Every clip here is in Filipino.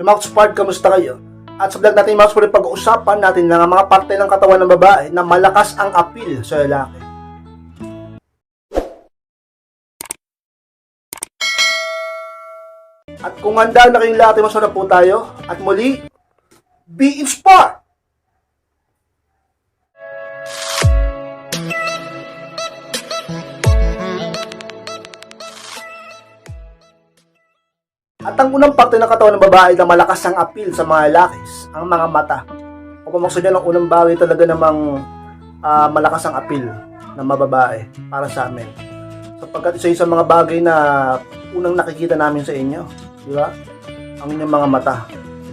So mga Spart, kamusta kayo? At sa vlog natin mga Spart, pag-uusapan natin ng mga parte ng katawan ng babae na malakas ang appeal sa lalaki. At kung handa na kayong lahat, masarap po tayo. At muli, be inspired! At ang unang parte ng katawan ng babae na malakas ang appeal sa mga lalakis, ang mga mata. O pumakso dyan ang unang bagay talaga namang ah, malakas ang appeal ng mga babae para sa amin. Sapagkat isa yun sa mga bagay na unang nakikita namin sa inyo. Di ba? Ang inyong mga mata.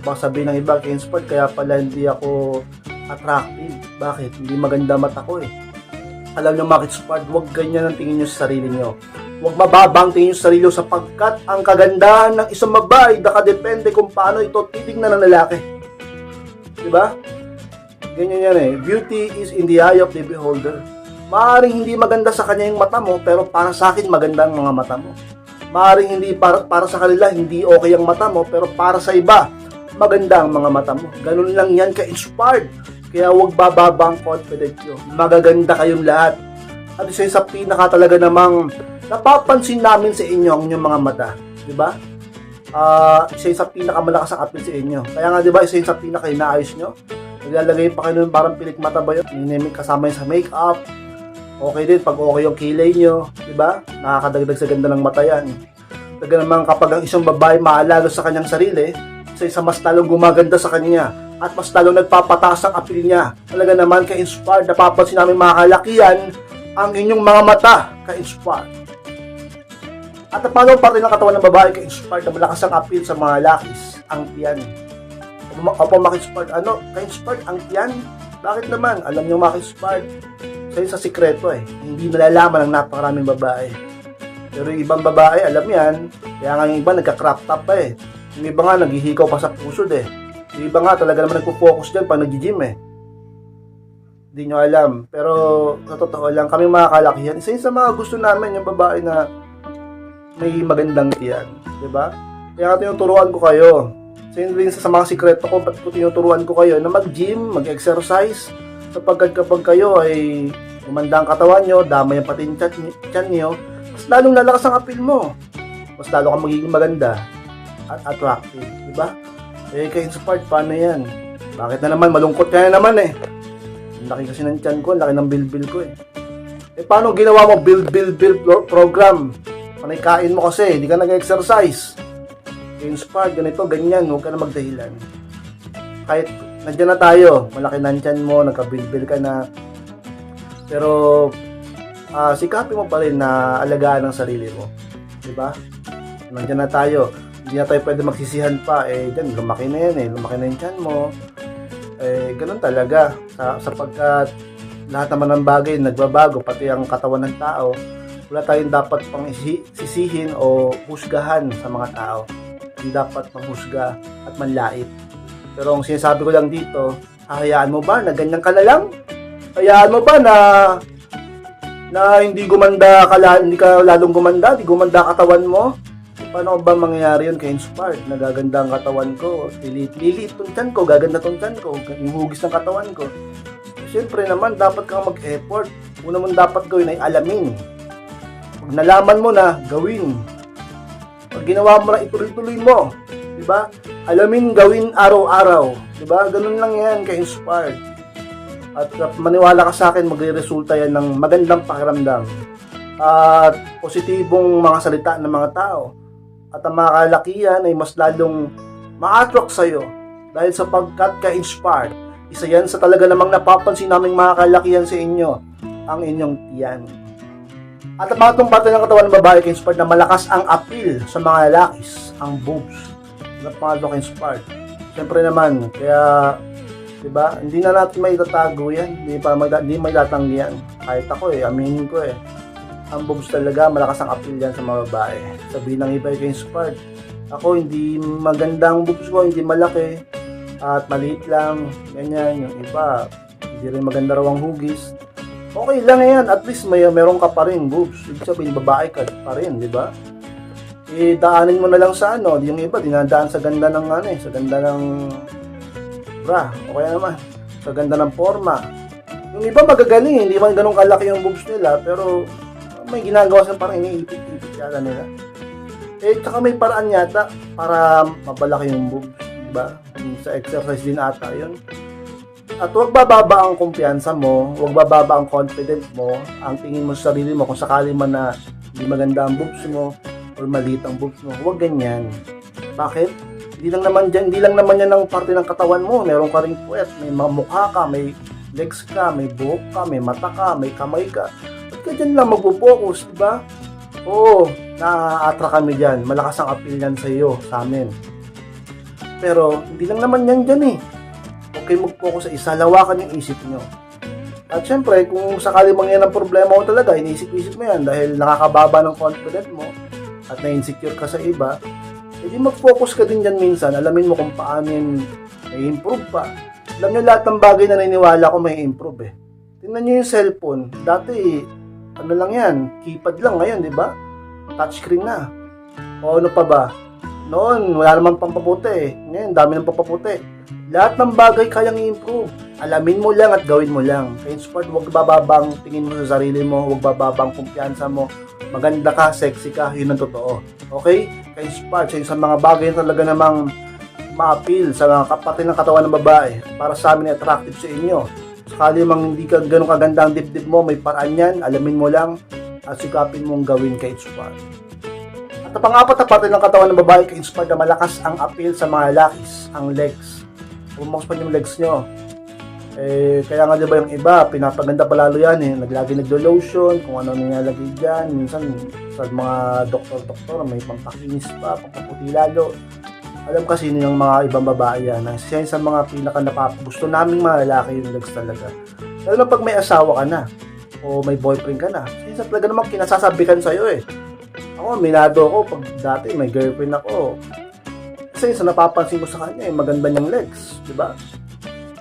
Baka sabihin ng iba, Kensport, kaya pala hindi ako attractive. Bakit? Hindi maganda mata ko eh. Alam nyo, Makit Squad, huwag ganyan ang tingin nyo sa sarili nyo. Huwag mababang tingin nyo sa sarili sapagkat ang kagandahan ng isang babae nakadepende kung paano ito titignan ng lalaki. Diba? Ganyan yan eh. Beauty is in the eye of the beholder. Maaring hindi maganda sa kanya yung mata mo, pero para sa akin maganda ang mga mata mo. Maaring hindi para, para sa kanila hindi okay ang mata mo, pero para sa iba, maganda ang mga mata mo. Ganun lang yan ka-inspired. Kaya huwag bababa ang confidence nyo. Magaganda kayong lahat. At isa sa pinaka talaga namang napapansin namin sa inyo ang inyong mga mata. Di ba? Ah, isa yun sa pinakamalakas ang appeal sa inyo. Kaya nga, di ba, isa yun sa pinaka inaayos nyo. Naglalagay pa kayo ng parang pilik mata ba yun? Ninimik kasama yun sa makeup. Okay din pag okay yung kilay nyo. Di ba? Nakakadagdag sa ganda ng mata yan. Talaga naman kapag ang isang babae maalala sa kanyang sarili, isa isa mas lalong gumaganda sa kanya at mas lalong nagpapataas ang appeal niya. Talaga naman ka-inspired, napapansin namin mga kalakihan ang inyong mga mata ka-inspired. At paano parte ng katawan ng babae ka-inspired na malakas ang appeal sa mga lakis? Ang tiyan. Opo, maka-inspired. Ano? Ka-inspired ang tiyan? Bakit naman? Alam niyo maka-inspired. Sa sa sikreto eh. Hindi nalalaman ng napakaraming babae. Pero yung ibang babae, alam yan. Kaya nga yung iba nagka-crop top pa eh. Yung iba nga naghihikaw pa sa pusod eh. Yung iba nga talaga naman nagpo-focus dyan pag nag-gym eh. Hindi nyo alam. Pero sa totoo lang, kami mga kalakihan, isa sa mga gusto namin yung babae na may magandang tiyan. ba? Kaya nga tinuturuan ko kayo. Isa yun sa mga sikreto ko, ba't ko tinuturuan ko kayo na mag-gym, mag-exercise. Sapagkat kapag kayo ay umanda ang katawan nyo, damay ang pati yung tiyan, nyo, mas lalong lalakas ang appeal mo. Mas lalo kang magiging maganda at attractive, di ba? Eh, kay inspired, paano yan? Bakit na naman? Malungkot ka na naman eh. Ang laki kasi ng tiyan ko, ang laki ng bilbil ko eh. Eh, paano ginawa mo build, build, build pro- program? Panay kain mo kasi, hindi ka nag-exercise. Inspired, ganito, ganyan, huwag ka na magdahilan. Kahit nandiyan na tayo, malaki na ang tiyan mo, nagka-bilbil ka na. Pero, ah sikapin mo pa rin na alagaan ang sarili mo. Di ba? Nandiyan na tayo. Hindi na tayo pwede magsisihan pa. Eh, dyan, lumaki na yan eh. Lumaki na yung tiyan mo. Eh, ganun talaga. Sa, sapagkat lahat naman ng bagay nagbabago, pati ang katawan ng tao. Wala tayong dapat pang isi- sisihin o husgahan sa mga tao. Hindi dapat panghusga at manlait. Pero ang sinasabi ko lang dito, hahayaan mo ba na ganyan ka na lang? Hayaan mo ba na na hindi gumanda ka, hindi ka lalong gumanda, hindi gumanda katawan mo? Paano ba mangyayari yun kay Inspired? Nagaganda ang katawan ko, lilit-lilit tong tiyan ko, gaganda tong tiyan ko, yung hugis ng katawan ko. Siyempre naman, dapat kang mag-effort. Una mong dapat gawin ay alamin. Nalaman mo na, gawin. Pag ginawa mo na, ituloy-tuloy mo. Diba? Alamin, gawin araw-araw. Diba? Ganun lang yan kay Inspired. At maniwala ka sa akin, magre-resulta yan ng magandang pakiramdam. At positibong mga salita ng mga tao. At ang mga kalakihan ay mas lalong ma-attract sa'yo dahil sapagkat ka-inspired. Isa yan sa talaga namang napapansin naming mga kalakihan sa inyo, ang inyong tiyan. At ang mga parte ng katawan ng babae ka-inspired na malakas ang appeal sa mga lalakis, ang boobs. At pangatlo ka-inspired. Siyempre naman, kaya Diba? Hindi na natin may tatago yan. Hindi pa may, hindi may tatanggi yan. Kahit ako eh, aminin ko eh. Ang boobs talaga, malakas ang appeal yan sa mga babae. Sabihin ng iba kay inspired. Ako, hindi magandang boobs ko, hindi malaki. At maliit lang, ganyan. Yung iba, hindi rin maganda raw ang hugis. Okay lang yan. At least may meron ka pa rin boobs. Ibig sabihin, babae ka pa rin, di ba? eh, daanin mo na lang sa ano, yung iba, dinadaan sa ganda ng ano eh, sa ganda ng bra, o kaya naman, sa ganda ng forma. Yung iba magagaling, hindi man ganun kalaki yung boobs nila, pero may ginagawa sa parang iniipit-ipit yata nila. Eh, tsaka may paraan yata para mabalaki yung boobs, di ba? Sa exercise din ata yun. At huwag bababa ang kumpiyansa mo, huwag bababa ang confidence mo, ang tingin mo sa sarili mo kung sakali man na hindi maganda ang boobs mo or maliit ang boobs mo. Huwag ganyan. Bakit? Hindi lang naman dyan, hindi lang naman yan ang parte ng katawan mo. Meron ka ring puwet, may mukha ka, may legs ka, may buhok ka, may mata ka, may kamay ka. Ba't ka dyan lang magpo-focus, di ba? Oo, na-attract kami dyan. Malakas ang appeal yan sa iyo, sa amin. Pero, hindi lang naman yan dyan eh. Okay mag-focus sa isa, lawakan yung isip nyo. At syempre, kung sakali mangyan ang problema mo talaga, iniisip-isip mo yan dahil nakakababa ng confidence mo at na-insecure ka sa iba, edi mag-focus ka din dyan minsan. Alamin mo kung paano yun may improve pa. Alam nyo lahat ng bagay na naniniwala ko may improve eh. Tingnan nyo yung cellphone. Dati, ano lang yan, keypad lang ngayon, di ba? Touchscreen na. O ano pa ba? Noon, wala naman pang paputi eh. Ngayon, dami ng papaputi. Lahat ng bagay kayang i-improve. Alamin mo lang at gawin mo lang. Sport, huwag bababang tingin mo sa sarili mo, huwag bababang kumpiyansa mo. Maganda ka, sexy ka, yun ang totoo. Okay? Sport, sa isang mga bagay na talaga namang ma-appeal sa mga kapatid ng katawan ng babae para sa amin attractive sa inyo. Sakali mang hindi ka ganun kaganda ang dibdib mo, may paraan yan, alamin mo lang at sikapin mong gawin kay sport. At ang pangapat na parte ng katawan ng babae kay inspired na malakas ang appeal sa mga lalakis, ang legs. Pumakas pa yung legs nyo. Eh, kaya nga diba yung iba, pinapaganda pa lalo yan eh. Naglagi naglo-lotion, kung ano nilalagay dyan. Minsan sa mga doktor-doktor, may pampakinis pa, pampaputi lalo. Alam kasi yung mga ibang babae yan, siya yung sa mga pinaka napap gusto naming mga lalaki yung legs talaga. Lalo pag may asawa ka na, o may boyfriend ka na, siya talaga naman kinasasabikan sa'yo eh. Ako, minado ako pag dati may girlfriend ako. Kasi sa napapansin ko sa kanya, eh, maganda niyang legs, di ba?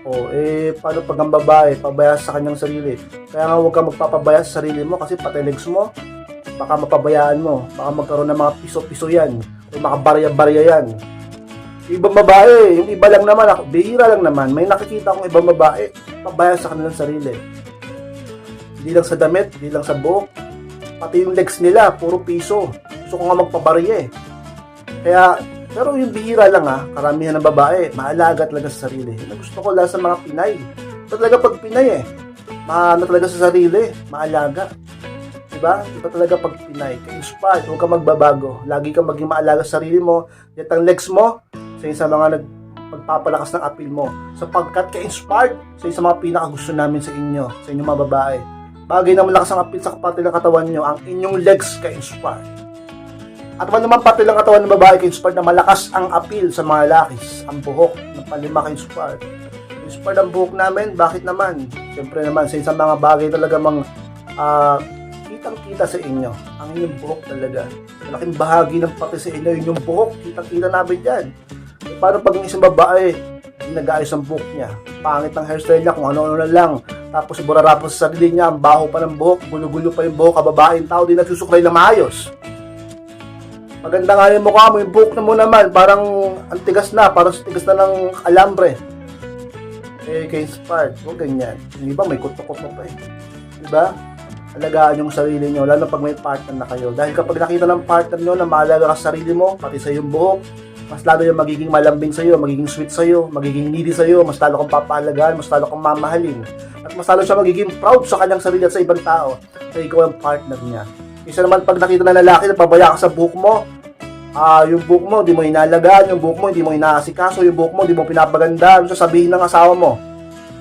O, eh, paano pag ang babae, pabayas sa kanyang sarili? Kaya nga huwag ka magpapabayas sa sarili mo kasi pati legs mo, baka mapabayaan mo. Baka magkaroon ng mga piso-piso yan. O makabarya-barya yan. Yung ibang babae, yung iba lang naman, ako, bihira lang naman, may nakikita akong ibang babae, pabayas sa kanilang sarili. Hindi lang sa damit, hindi lang sa buhok, pati yung legs nila, puro piso. Gusto ko nga magpabarya eh. Kaya, pero yung bihira lang ha, karamihan ng babae, maalaga talaga sa sarili. Ang gusto ko lang sa mga Pinay. Ito talaga pag Pinay eh. Maano talaga sa sarili, maalaga. Diba? Iba talaga pag Pinay. Ka-inspired, huwag ka magbabago. Lagi kang maging maalaga sa sarili mo. Yan ang legs mo, sa isa mga nag pagpapalakas ng appeal mo. Sapagkat ka-inspired sa isa mga pinakagusto namin sa inyo, sa inyong mga babae. Bagay na malakas ang appeal sa kapatid ng katawan nyo, ang inyong legs ka-inspired. At naman pati lang katawan ng babae ka-inspired na malakas ang appeal sa mga lakis, ang buhok ng palima ka-inspired. Inspired ang buhok namin, bakit naman? Siyempre naman, sa isang mga bagay talaga mang ah, kitang-kita sa inyo, ang inyong buhok talaga. Malaking bahagi ng pati sa inyo, yung buhok, kitang-kita namin dyan. E, paano pag isang babae, hindi nag-ayos ang buhok niya, pangit ng hairstyle niya, kung ano-ano na lang, tapos burarapos sa sarili niya, ang baho pa ng buhok, gulo-gulo pa yung buhok, kababaeng tao, di nagsusuklay na maayos. Maganda nga yung mukha mo, yung buhok na mo naman, parang ang tigas na, parang tigas na ng alambre. Eh, kay inspired, huwag ganyan. Yung iba, may kutok-kutok pa eh. Diba? Alagaan yung sarili nyo, lalo pag may partner na kayo. Dahil kapag nakita ng partner nyo na maalaga ka sa sarili mo, pati sa yung buhok, mas lalo yung magiging malambing sa'yo, magiging sweet sa'yo, magiging needy sa'yo, mas lalo kang papaalagaan, mas lalo kang mamahalin. At mas lalo siya magiging proud sa kanyang sarili at sa ibang tao na ikaw ang partner niya. Isa naman pag nakita ng lalaki na pabaya ka sa buhok mo, ah yung buhok mo, di mo inalagaan, yung buhok mo, hindi mo inaasikaso, yung buhok mo, di mo pinapaganda, ano sasabihin ng asawa mo?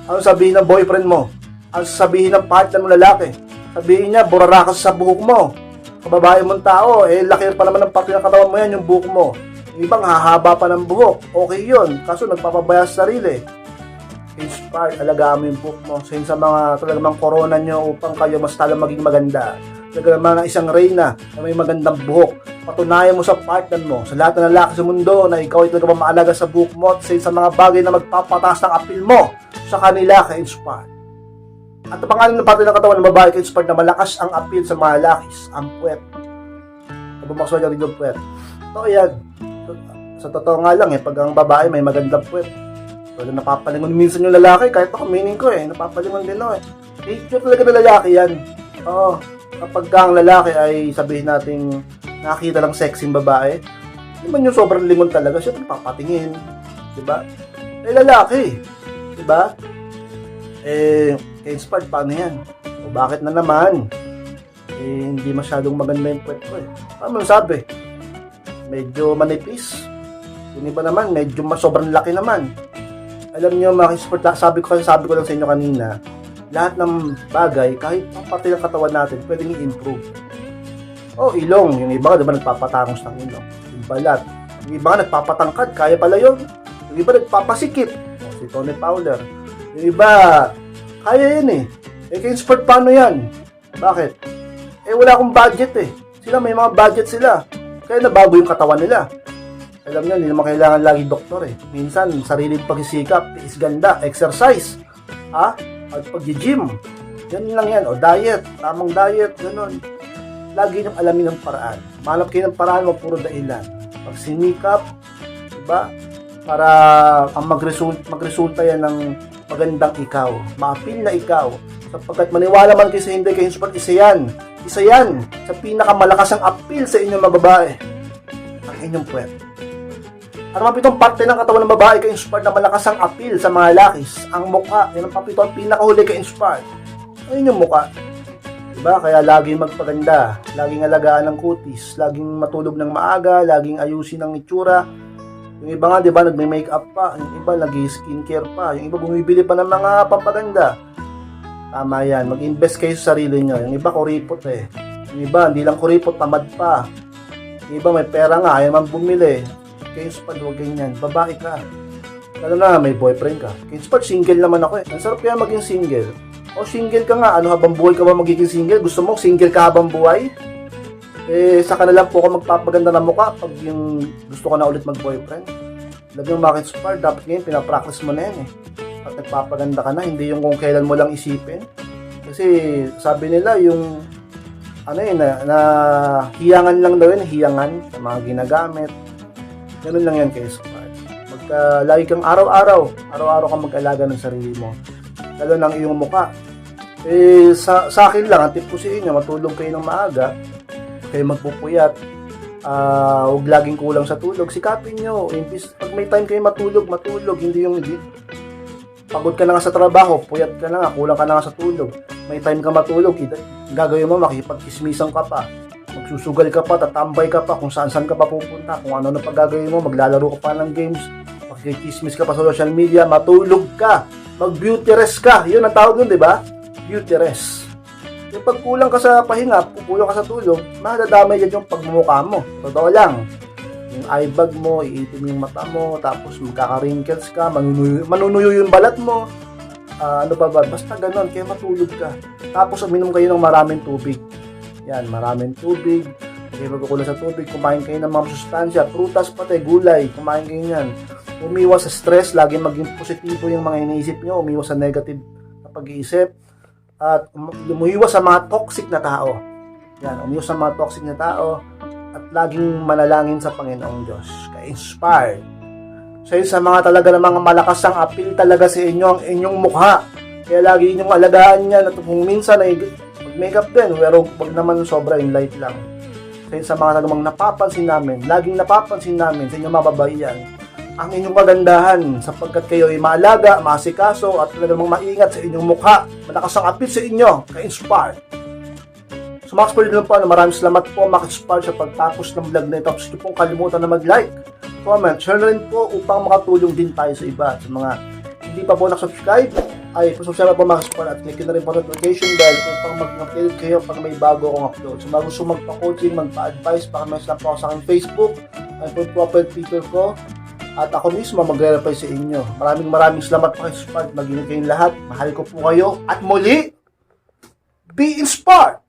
Ano sabihin ng boyfriend mo? Ano sasabihin ng partner mo lalaki? Sabihin niya, burara ka sa buhok mo. Kababae mong tao, eh laki pa naman ng katawan mo yan, yung buhok mo. Yung ibang hahaba pa ng buhok, okay yun. Kaso nagpapabaya sa sarili. Inspired, alagaan mo yung buhok mo. Sa sa mga talagang corona nyo upang kayo mas talo maging maganda. Talaga naman ang isang reyna na may magandang buhok. Patunayan mo sa partner mo, sa lahat ng lalaki sa mundo na ikaw ay talaga maalaga sa buhok mo at sa mga bagay na magpapataas ng apil mo sa kanila ka-inspired. At ang pangalan ng parte ng katawan ng babae ka-inspired na malakas ang appeal sa mga lalakis, ang puwet. Pumakso niya rin yung puwet. Totoo yan. Sa totoo nga lang eh, pag ang babae may magandang puwet. Pero napapalingon minsan yung lalaki, kahit ako meaning ko eh, napapalingon din ako eh. Nature talaga ng lalaki yan. Oo. Kapag ang lalaki ay sabihin nating nakakita lang sexy babae, hindi man yung sobrang lingon talaga, syempre papatingin. Diba? Eh lalaki. Diba? Eh, kay Inspired, paano yan? O bakit na naman? Eh, hindi masyadong maganda yung puwet ko eh. Paano sabi? Medyo manipis. Yung iba naman, medyo sobrang laki naman. Alam niyo mga sport, sabi ko sabi ko lang sa inyo kanina, lahat ng bagay, kahit ang parte ng katawan natin, pwedeng i-improve. Oh, ilong. Yung iba, di ba, nagpapatangos ng ilong. Yung balat. Yung iba nagpapatangkad. Kaya pala yun. Yung iba, nagpapasikip. Oh, si Tony Fowler. Yung iba, kaya yun eh. Eh, kay sport, paano yan? Bakit? Eh, wala akong budget eh. Sila, may mga budget sila. Kaya nabago yung katawan nila. Alam niyo, hindi naman kailangan lagi doktor eh. Minsan, sariling pagsisikap, is ganda, exercise, ha? At pag-gym. Yan lang yan. O diet, tamang diet, ganun. Lagi niyong alamin ang paraan. Malap kayo ng paraan mo, puro dailan. Pagsinikap, diba? Para ang magresult, magresulta yan ng magandang ikaw. Maapil na ikaw. Sapagkat maniwala man kayo sa hindi kayo support, isa yan. Isa yan sa pinakamalakas ang appeal sa inyong mga babae. Ang inyong puwet. Ang pitong parte ng katawan ng babae kay inspired na malakas ang appeal sa mga lakis? Ang mukha, yan ang papito ang pinakahuli kay inspired. Ayun yung mukha. Diba? Kaya laging magpaganda, laging alagaan ng kutis, laging matulog ng maaga, laging ayusin ang itsura. Yung iba nga, di ba, nagme-makeup pa, yung iba nag-skincare pa, yung iba bumibili pa ng mga pampaganda. Tama yan, mag-invest kayo sa sarili nyo. Yung iba kuripot eh. Yung iba, hindi lang kuripot, tamad pa. Yung iba may pera nga, ayaw man bumili. Kayo sa huwag ganyan, babae ka. Lalo na, may boyfriend ka. Kaya sa single naman ako eh. Ang sarap kaya maging single. O single ka nga, ano habang buhay ka ba magiging single? Gusto mo single ka habang buhay? Eh, sa kanila po ako magpapaganda ng mukha pag yung gusto ko na ulit mag-boyfriend. Lagi yung market spar, dapat ngayon pinapractice mo na yan eh. At nagpapaganda ka na, hindi yung kung kailan mo lang isipin. Kasi sabi nila yung ano yun, na, na hiyangan lang daw yun, hiyangan sa mga ginagamit. Ganun lang yan Spar. Magka, lagi kang araw-araw, araw-araw kang mag-alaga ng sarili mo. Lalo ng iyong muka. Eh, sa, sa akin lang, ang tip ko sa inyo, matulog kayo ng maaga, kayo magpupuyat, ah huwag laging kulang sa tulog. Sikapin nyo, imbis, pag may time kayo matulog, matulog, hindi yung hindi. Pagod ka na nga sa trabaho, puyat ka na nga, kulang ka na nga sa tulog. May time ka matulog, gagawin mo, makikipagkismisan ka pa. Magsusugal ka pa, tatambay ka pa, kung saan saan ka pa pupunta, kung ano na pagagawin mo, maglalaro ka pa ng games, makikismis ka pa sa social media, matulog ka, mag-beauty rest ka. Yun ang tawag nun, di ba? Beauty rest. Yung pag kulang ka sa pahinga, kulang ka sa tulog, madadamay yan yung pagmumukha mo. Totoo lang. Yung eye bag mo, iitim yung mata mo, tapos magkaka-wrinkles ka, manunuyo, manunuyo yung balat mo. Ah, ano pa ba? Basta ganun, kaya matulog ka. Tapos uminom kayo ng maraming tubig. Yan, maraming tubig. Kayo magkukulang sa tubig, kumain kayo ng mga sustansya, prutas pati, gulay, kumain kayo yan. Umiwas sa stress, lagi maging positibo yung mga iniisip nyo, umiwas sa negative na pag-iisip, at um- umiwas sa mga toxic na tao. Yan, umiwas sa mga toxic na tao, at laging manalangin sa Panginoong Diyos. Ka-inspired. So sa mga talaga ng mga malakas ang appeal talaga sa inyo, ang inyong mukha. Kaya lagi inyong alagaan yan at kung minsan ay mag-makeup din, pero wag naman sobra yung light lang. Yun sa mga talagang napapansin namin, laging napapansin namin sa inyong mga babayan, ang inyong kagandahan sapagkat kayo ay maalaga, masikaso at talagang maingat sa inyong mukha. Malakas ang appeal sa inyo, ka-inspired. So Max Pwede lang po, ano, maraming salamat po Max Par sa pagtapos ng vlog na ito. Tapos hindi pong kalimutan na mag-like, comment, share na rin po upang makatulong din tayo sa iba. Sa mga hindi pa po nakasubscribe, ay pasubscribe po Max Par at click na rin po notification bell upang mag-update kayo pag may bago akong upload. So mga gusto magpa-coaching, magpa-advise, paka-message lang po ako sa aking Facebook, ay po profile picture ko, at ako mismo magre-reply sa inyo. Maraming maraming salamat po kay Spark. Mag-ingat kayong lahat. Mahal ko po kayo. At muli, be inspired!